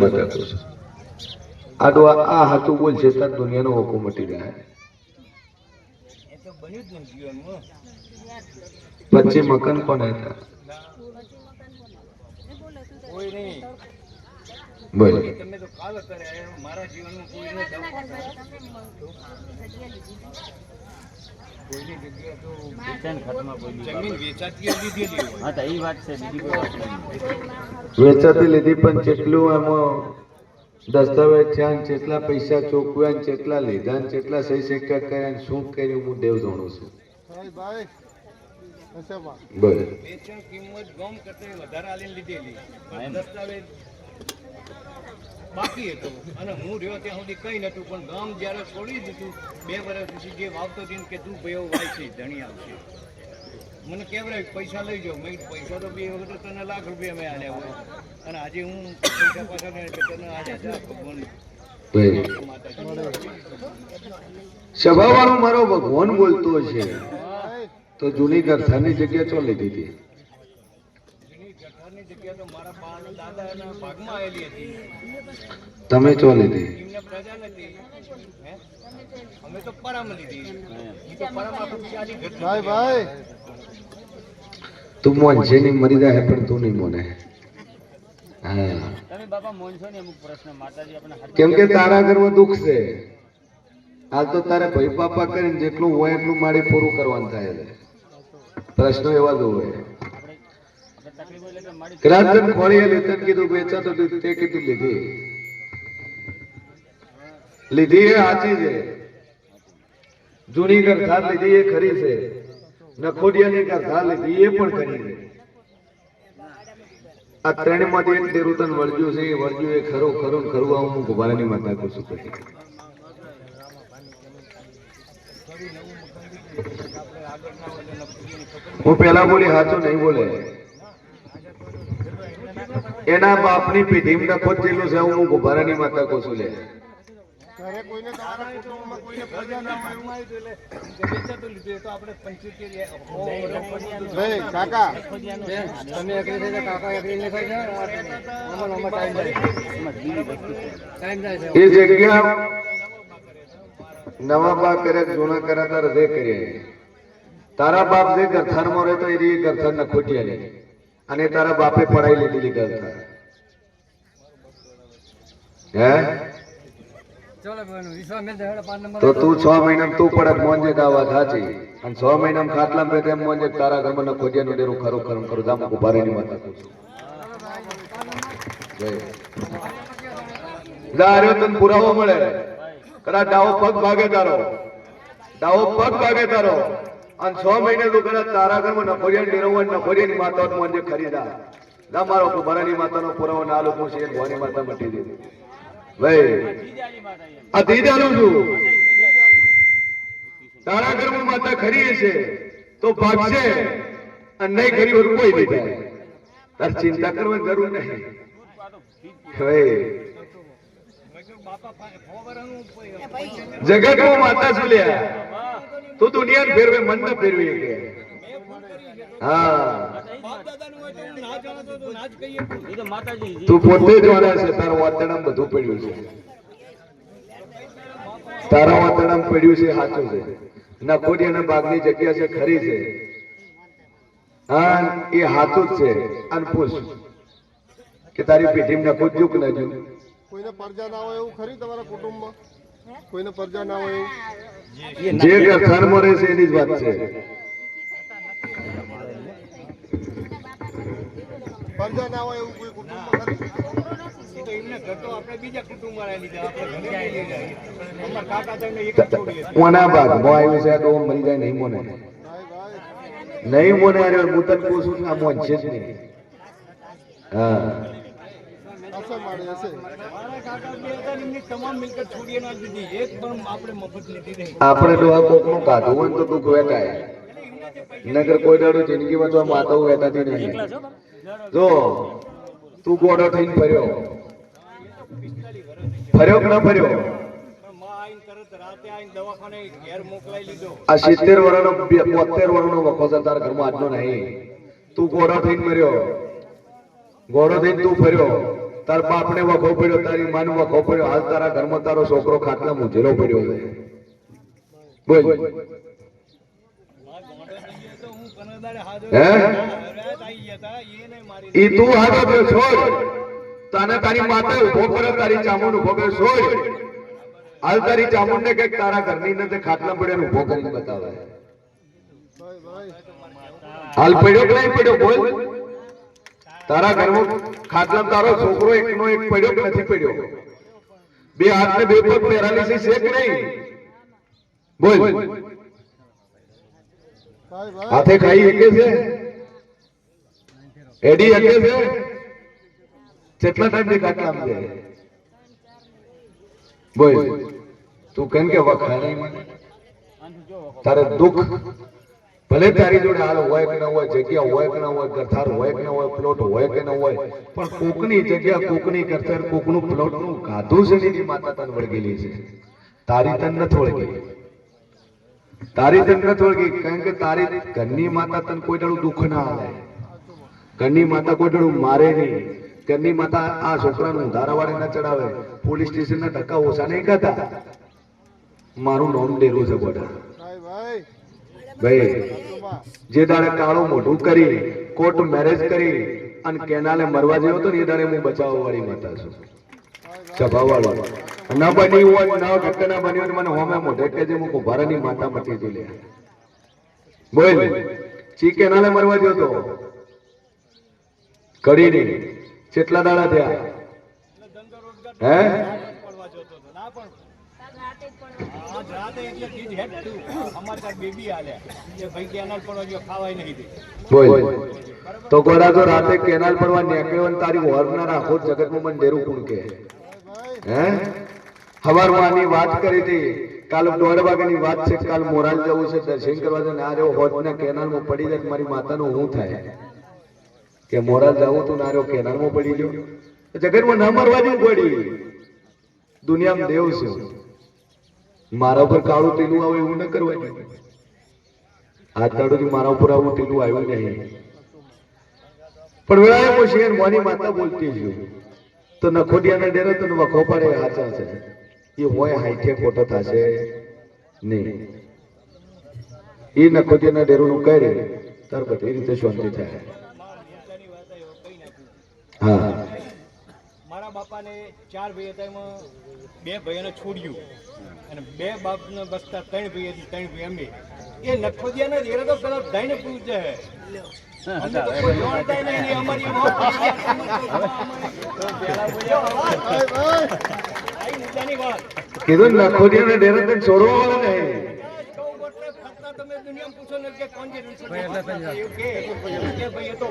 બતાતો છે આ આ હાથું બોલ છે તાર દુનિયાનો ઓકો મટી જાય પછી મકાન કોને હતા? કોઈ નહીં બોલ. મારા જીવનમાં કોઈને જમીન વેચાતી લીધેલી હોય. હા તો એ વાત છે બીજી કોઈ વાત નહીં. વેચાતી લીધી પણ જેટલું આમાં દસ્તાવેજ થયા ને જેટલા પૈસા ચોકવ્યા ને જેટલા લીધા ને જેટલા સહી સિક્કા કર્યા ને શું કર્યું હું દેવ જાણું છું. બરાબર. વેચાણ કિંમત ગમ કરતા વધારે આલીને લીધેલી. દસ્તાવેજ બાકી હતો. અને હું રહ્યો ત્યાં સુધી કંઈ નહોતું પણ ગામ જ્યારે છોડી દીધું બે વર્ષ પછી જે વાવતો હતી કે તું ભાઈઓ વાય છે ધણી આવશે. મને કેવડાય પૈસા લઈ જાઓ. મેં પૈસા તો બે વખત તને લાખ રૂપિયા મેં આલ્યા હોય. અને આજે હું પૈસા પાછા નહીં તને આજે જા ભગવાન સભાવાળો મારો ભગવાન બોલતો છે. તો જૂની ગરથાની જગ્યા ચો લીધી હતી? ઘટના ભાઈ ભાઈ. તું નહીં મરી જાય પણ તું નહીં મોને. તમે કેમ કે તારા ઘરમાં દુઃખ છે. હાલ તો તારે ભાઈ પાપા કરીને જેટલું હોય એટલું મારી પૂરું કરવાનું થાય છે. પ્રશ્નો એવા જ હોય. કરાચન ખોળીએ લીધે કીધું વેચા તો તે કીધું લીધી. લીધી એ સાચી છે. જૂની ગરથાર લીધી એ ખરી છે. નખોડિયાની ગરથાર લીધી એ પણ ખરી છે. આ ત્રણમાંથી એક દેરું તને વળગ્યું છે, એ વળગ્યું એ ખરો ખરું ખરું, આવું હું ગોબારાની માતા હું પેલા બોલી સાચું નહીં બોલે. એના બાપની પેઢી નખોદ જેટલું છે હું ગુભારાની માતા કોશું લે. ઘરે કોઈને તમારા કુટુંબમાં કોઈને પ્રજા ના હોય એમાં આવ્યું એટલે વેચાતું લીધું એ તો આપણે પંચોતેર એ- ઓ, ઓ, ભાઈ કાકા તમે અગ્રી થઈ કાકા અગ્રી નહીં થઈ જાય એ જગ્યા નવા બાપ કરે કે જૂના કરે તાર જે કરીએ તારા બાપ જે ગરથાનમાં રહેતો એ ગરથાન ના ખોટિયા લે. અને તારા બાપે પડાઈ લીધેલી ગરથાન હે? તો તું છ મહિના તું પડત મોંજે ગાવા સાચી અને છ મહિના ખાટલા પે તેમ મોંજે તારા ઘર મને ખોજે નું ડેરું ખરું ખરું ખરું જામ માતા છું. જય. જા રહ્યો તને પુરાવો મળે. કદાચ ડાવો પગ ભાગે તારો. ડાવો પગ ભાગે તારો. અને છ મહિને તું કદાચ તારા ઘરમાં નફોડિયા ડેરવવા નફોડિયાની માતા મને ખરીદા ના, મારો કુંભારાની માતાનો પુરાવો ના લોકો છે ભવાની માતા મટી દીધી ભાઈ, આ દીદારું છું. તારા ઘરમાં માતા ખરી છે, તો ભાગશે અને નહીં ખરી હોય કોઈ નહીં થાય. તાર ચિંતા કરવાની જરૂર નહીં. જગતમાં માતા શું લ્યા? તું દુનિયાને ફેરવે, મન ન ફેરવી કે. તો પોતે જ છે, તારું વાતડામાં બધું પડ્યું છે. તારા વાતડામાં પડ્યું છે, સાચું છે. નકોડી અને બાગની જગ્યા છે, ખરી છે. હા, એ હાથું જ છે. અને કે તારી પેઢી નખો જુક ન જુ કોઈને પરજા ના હોય એવું ખરી તમારા કુટુંબમાં? કોઈને પરજા ના હોય જે ગરથાનમાં રહે છે એની જ વાત છે. પરજા ના હોય એવું કોઈ કુટુંબમાં તો એમને ઘર આપણે બીજા કુટુંબ વાળા લીધા આપણે ઘરે નહીં લીધા અમારા કાકા તમને એક જ છોડી હતી. કોના આવ્યું છે તો મરી જાય નહીં મોને. નહીં મોને અરે હું તને કહું છું કે આ મોન છે જ નહીં. હા. હશે મારી હશે મારા કાકા બે હતા ને એમની તમામ મિલકત છોડીએ ના દીધી. એક પણ આપણે મફત લીધી નહીં આપણે ડોહા કોકનું કાઢવું હોય તો દુઃખ વેટાય નગર કોઈ દાડો જિંદગીમાં તો માતાઓ વેટાતી નહીં. જો તું ગોડો થઈને ફર્યો. ફર્યો કે ન ફર્યો? પણ માં આઈને તરત રાતે આઈને દવાખાને ઘેર મોકલાઈ લીધો. આ સિત્તેર વર્ષનો બોતેર વર્ષનો વખો છે તારા ઘરમાં આજનો નહીં. તું ગોડો થઈને મર્યો. ગોડો થઈને તું ફર્યો. તાર બાપને વખો પડ્યો, તારી માન વખો પડ્યો. હાલ તારા ઘરમાં તારો છોકરો ખાટલા મૂંઝેલો પડ્યો બોલ. કરે તારી ચામુંડ ઊભો કરે હાલ તારી ચામુંડ ને કંઈક તારા ઘરની તે ખાટલા પડ્યા ઊભો કરીને બતાવે. હાલ પડ્યો કે નહીં પડ્યો? બોલ. તારા ઘરમાં ખાટલા તારો છોકરો એકનો એક પડ્યો કે નથી પડ્યો? બે હાથ ને બે પગ પેરાલિસિસ છે કે નહીં? બોલ. હાથે ખાઈ શકે છે? એડી શકે છે? કેટલા ટાઈમથી ખાટલા છે બોલ. તું કેમ કે વખાણ. તારે દુઃખ ભલે તારી જોડે હાલ હોય કે ન હોય, જગ્યા હોય કે ન હોય, ગરથાર હોય કે ન હોય પ્લોટ હોય કે ન હોય, પણ કોકની જગ્યા, કોકની ગરથાર, કોકનું પ્લોટનું ગાધું છે ને માતા તન વળગેલી છે. તારી તન નથી વળગી તારી તન નથી વળગી કારણ કે તારી ઘરની માતા તને કોઈ દાડું દુઃખ ના આવે ઘરની માતા કોઈ દાડું મારે નહીં. ઘરની માતા આ છોકરાનું ધારાવાળે ના ચડાવે. પોલીસ સ્ટેશન ના ધક્કા ઓછા નહીં કરતા મારું નોમ ડેરું છે બધા ભાઈ જે દાડે કાળું મોઢું કરી કોર્ટ મેરેજ કરી અને કેનાલે મરવા જેવો ને એ દાડે હું બચાવવા વાળી માતા છું. સભા વાળો ન બની હોય, ન ઘટના બની હોય મને હોમે મોઢે કે જે હું કુભારાની માતા મટી તું લે બોલ. ચી કેનાલે મરવા જેવો તો? કડી નહીં કેટલા દાડા થયા? હે પડવા જતો હતો ના પણ આજ રાતે એટલે કીધ હેઠું અમારે ત્યાં બેબી આલ્યા કે ભાઈ કેનાલ પડવા જો ખાવાય નહીં દે બોલ તો ગોડા તો રાતે કેનાલ પરવા નીકળ્યો ને તારી વરના રાખો જગતમાં મને ડેરું કુણ કે. હે? હવારમાં આની વાત કરી હતી. કાલ દોઢ વાગ્યાની વાત છે કાલ મોરાલ જવું છે દર્શન કરવા છે ના રહ્યો હોજના કેનાલમાં પડી જાય મારી માતાનું હું થાય? કે મોરાલ જવું તું ના રહ્યો કેનાલમાં પડી ગયો? જગતમાં ના મરવા જેવું પડી. દુનિયામાં દેવ છું મારા ઉપર કાળું તેલું આવે એવું ન કરવા જોઈએ આજ દાડોથી મારા ઉપર આવું તેલું આવ્યું નહીં. પણ વેળાએ પૂછીએ મોની માતા બોલતી છું તો નખોડિયાના ડેરે તો વખો પડે હાચા છે. એ હોય હાઈઠે ખોટો થશે નહીં. એ નખોડિયાના ડેરોનું કરે તાર બધી રીતે શાંતિ થાય. હા. ચાર ભાઈ હતા એમાં બે ભાઈઓને છોડ્યું. અને બે બાપને બસતા ત્રણ ભાઈ હતી, ત્રણ ભાઈ અમે. એ નખોદિયાના દેરા તો પેલા દઈને પૂછે તો કીધું નખોડિયાના ડેરે તને છોડવા વાળા નહીં તમે દુનિયામાં પૂછો ને કે કોણ કે કે તો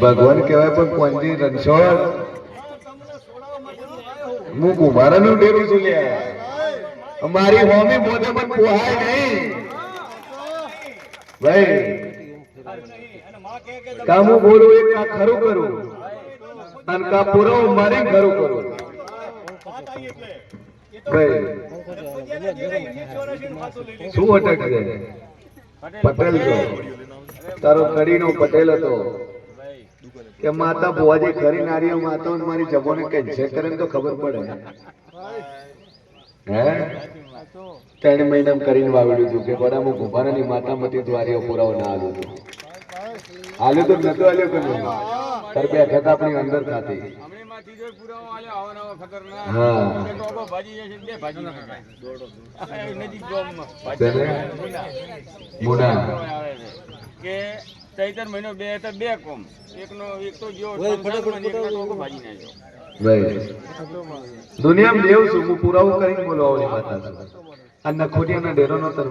ભગવાન કહેવાય. પણ કોંજી રણછોડ હું કુમારા નું ડેરું છું મારી અમારી હોમી મોઢે પણ પોહાય નહીં. ભાઈ કે કામ હું બોલું એક આ ખરું કરું. અને કા પૂરો મારી ખરું કરું. ખાતું શું અટક છે? પટેલ તો તારો કડીનો પટેલ હતો. કે માતા ભુવાજી કરી નારીઓ માતા મારી જમોને કેન્સર કરે તો ખબર પડે. હે? ત્રણ મહિના કરીને વાવડ્યું હતું કે ગોડા હું ગુભારાની માતા મતી દ્વારીઓ પુરાવો ના આવ્યું હતું હાલ્યું તો નતો હાલ્યું કે નહીં તાર બે અખત આપણી અંદર ખાતી કે ચૈતર મહિનો બે હતા બે કોમ. એકનો એક તો ભાજી નાખ્યો. દુનિયામાં દેવ છું હું પુરાવો કરીને બોલવાની માતા છું. આ નખોટિયાના ડેરો નો તર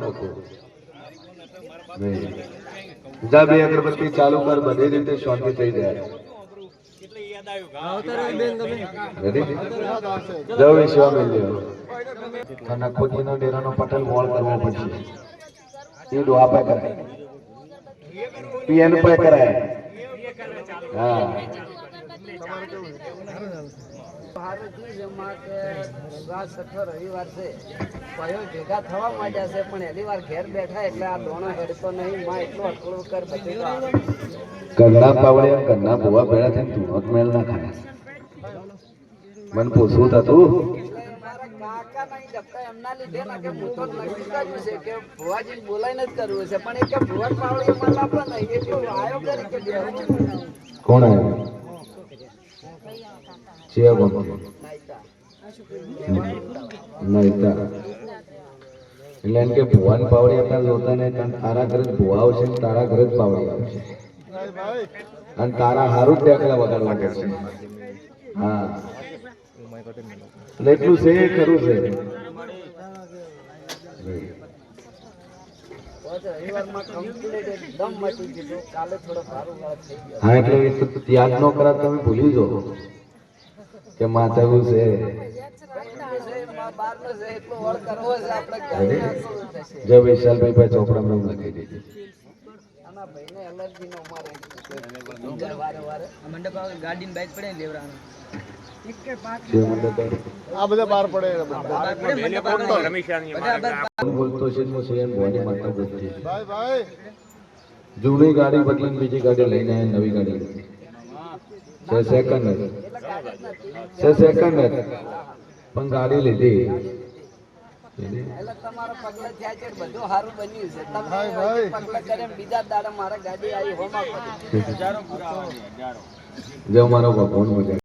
જા બે અગરબત્તી ચાલુ કર બધી રીતે શાંતિ થઈ જાય એટલે યાદ આવ્યું Ready? જય વિશ્વા મેલ્યો તો ડેરાનો પટેલ વોળ કરવો પડશે. એ ડોહા પે કરાય. પીએન પે કરાય. હા. જેમાં કે રાત છઠ્ઠો રવિવાર છે. ભાઈઓ ભેગા થવા માંડ્યા છે પણ એની વાર ઘેર બેઠા એટલે આ દોણો હેડતો નહીં માં એટલો અટકળો કર બધું. ઘરના પાવડે ઘરના ભૂવા ભેળા થઈને તું હક મેળ ના ખાય મને પૂછવું થતું? કોણ આવ્યું? નહીતા એટલે એમ કે ભુવાન પાવડી આપણા જોતા ને તારા ઘરે ભુવા આવશે તારા ઘરે જ પાવડી આવશે. અને તારા હારું દાખલા વગાડવા છે હા. એટલે એટલું છે, ખરું છે. હા, એટલે યાદ ન કરા તમે ભૂલી જો કે માથાનું છે. જય વિશાલભાઈ, ભાઈ ચોપડામાં નામ લખી દેજે. આના ભાઈને એલર્જી નો મારે વારે વારે. મંડપ ગાડી બાઈક પડે લેવરાનો આ બધા બહાર પડે એ બોલતો છે હું શિયાળ ભવાની માતા બોલતી છું. ભાઈ ભાઈ. જૂની ગાડી બદલીને બીજી ગાડી લઈને નવી ગાડી છે સેકન્ડ છે સેકન્ડ હતી. પણ ગાડી લીધી. એટલે તમારા પગલા થયા છે બધું સારું બન્યું છે. તમે ભાઈ. કરે બીજા દાડા મારા ગાડી આવી હોમાં પડી. જો મારો ભગવાન મજા